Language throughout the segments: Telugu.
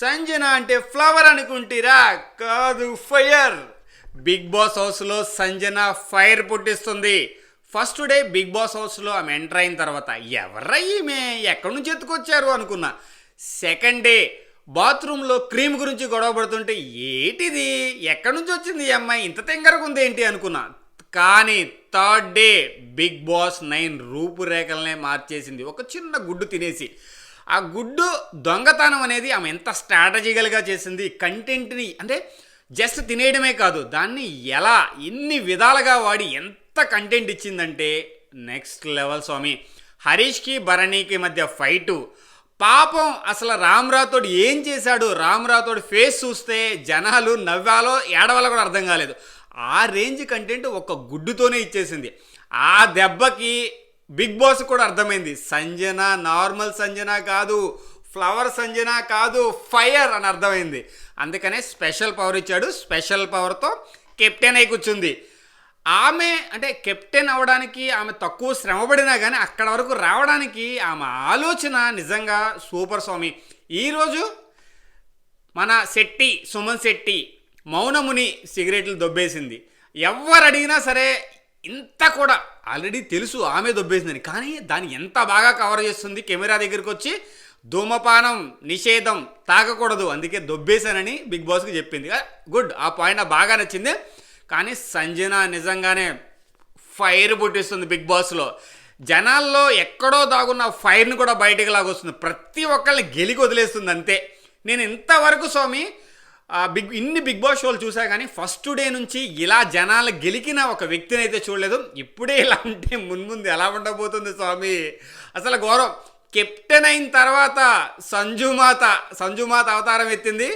సంజన అంటే ఫ్లవర్ అనుకుంటీరా? కాదు ఫైర్. బిగ్ బాస్ హౌస్లో సంజన ఫైర్ పుట్టిస్తుంది. ఫస్ట్ డే బిగ్ బాస్ హౌస్లో ఆమె ఎంటర్ అయిన తర్వాత ఎవరై ఈమె? ఎక్కడి నుంచి ఎత్తుకొచ్చారు అనుకున్నా. సెకండ్ డే బాత్రూంలో క్రీమ్ గురించి గొడవ పడుతుంటే ఏంటిది? ఎక్కడి నుంచి వచ్చింది ఈ అమ్మాయి? ఇంత తెంగరకుంది ఉంది ఏంటి? అనుకున్నా. కానీ third day Bigg Boss nine రూపురేఖలనే మార్చేసింది. ఒక చిన్న గుడ్డు తినేసి ఆ గుడ్డు దొంగతనం అనేది ఆమె ఎంత స్ట్రాటజికల్గా చేసింది కంటెంట్ని అంటే జస్ట్ తినేయడమే కాదు దాన్ని ఎలా ఎన్ని విధాలుగా వాడి ఎంత కంటెంట్ ఇచ్చిందంటే నెక్స్ట్ లెవెల్ స్వామి హరీష్కి భరణికి మధ్య ఫైటు. పాపం అసలు రామ్రాథోడ్ ఏం చేశాడు రామ్రాథోడ్ ఫేస్ చూస్తే జనాలు నవ్వాలో ఏడవాలో కూడా అర్థం కాలేదు. ఆ రేంజ్ కంటెంట్ ఒక గుడ్డుతోనే ఇచ్చేసింది. ఆ దెబ్బకి బిగ్ బాస్ కూడా అర్థమైంది. సంజన నార్మల్ సంజన కాదు ఫ్లవర్ సంజన కాదు ఫైర్ అని అర్థమైంది. అందుకనే స్పెషల్ పవర్ ఇచ్చాడు. స్పెషల్ పవర్తో కెప్టెన్ అయి కూర్చుంది. ఆమె అంటే కెప్టెన్ అవ్వడానికి ఆమె తక్కువ శ్రమపడినా కానీ అక్కడ వరకు రావడానికి ఆమె ఆలోచన నిజంగా సూపర్ స్వామి. ఈరోజు మన శెట్టి సుమన్ శెట్టి మౌనముని సిగరెట్లు దొబ్బేసింది. ఎవరు అడిగినా సరే ఇంత కూడా ఆల్రెడీ తెలుసు ఆమె దొబ్బేసిందని. కానీ దాన్ని ఎంత బాగా కవర్ చేస్తుంది? కెమెరా దగ్గరికి వచ్చి ధూమపానం నిషేధం తాగకూడదు అందుకే దొబ్బేశానని బిగ్ బాస్కి చెప్పింది. గుడ్ ఆ పాయింట్ నాకు బాగా నచ్చింది. కానీ సంజన నిజంగానే ఫైర్ పుట్టిస్తుంది బిగ్ బాస్లో. జనాల్లో ఎక్కడో దాగున్న ఫైర్ని కూడా బయటకు లాగొస్తుంది. ప్రతి ఒక్కళ్ళని గెలికి వదిలేస్తుంది అంతే. నేను ఇంతవరకు స్వామి బిగ్ ఇన్ని బిగ్ బాస్ షోలు చూసా కానీ ఫస్ట్ డే నుంచి ఇలా జనాలు గెలికిన ఒక వ్యక్తిని అయితే చూడలేదు. ఇప్పుడే ఇలా ఉంటే మున్ముందు ఎలా ఉండబోతుంది స్వామి? అసలు గౌరవం కెప్టెన్ అయిన తర్వాత సంజుమాత సంజుమాత అవతారం ఎత్తింది.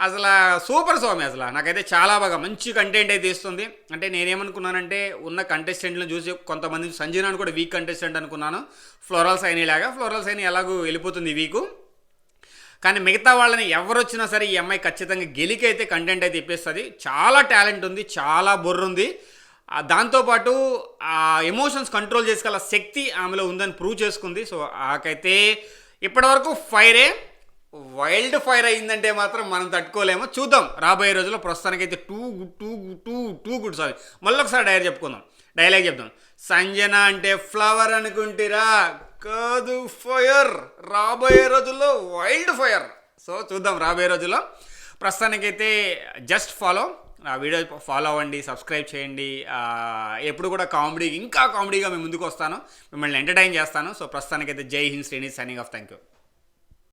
అసలు సూపర్ స్వామి అసలు. నాకైతే చాలా బాగా మంచి కంటెంట్ అయితే ఇస్తుంది. అంటే నేనేమనుకున్నానంటే ఉన్న కంటెస్టెంట్లను చూసి కొంతమంది సంజనాను కూడా వీక్ కంటెస్టెంట్ అనుకున్నాను. ఫ్లోరల్ సైని లాగా. ఫ్లోరల్ సైని ఎలాగో వెళ్ళిపోతుంది వీకు కానీ మిగతా వాళ్ళని ఎవరు వచ్చినా సరే ఈ అమ్మాయి ఖచ్చితంగా గెలికి అయితే కంటెంట్ అయితే ఇప్పిస్తుంది. చాలా టాలెంట్ ఉంది చాలా బుర్ర ఉంది దాంతోపాటు ఆ ఎమోషన్స్ కంట్రోల్ చేసుకెళ్ళ శక్తి ఆమెలో ఉందని ప్రూవ్ చేసుకుంది. సో ఆకైతే ఇప్పటివరకు ఫైరే వైల్డ్ ఫైర్ అయిందంటే మాత్రం మనం తట్టుకోలేము. చూద్దాం రాబోయే రోజుల్లో ప్రస్తుతానికైతే too too too too good sorry మళ్ళీ ఒకసారి డైరీ చెప్పుకుందాం. డైలాగ్ చెప్దాం. సంజన అంటే ఫ్లవర్ అనుకుంటారా కాదు ఫైర్. రాబోయే రోజుల్లో వైల్డ్ ఫైర్. సో చూద్దాం రాబోయే రోజుల్లో. ప్రస్తుతానికైతే జస్ట్ ఫాలో. ఆ వీడియో ఫాలో అవ్వండి సబ్స్క్రైబ్ చేయండి. ఎప్పుడు కూడా కామెడీ ఇంకా కామెడీగా మేము ముందుకు వస్తాను. మిమ్మల్ని ఎంటర్టైన్ చేస్తాను. సో ప్రస్తుతానికైతే జై హింద్ శ్రేణి సైనింగ్ ఆఫ్. Thank you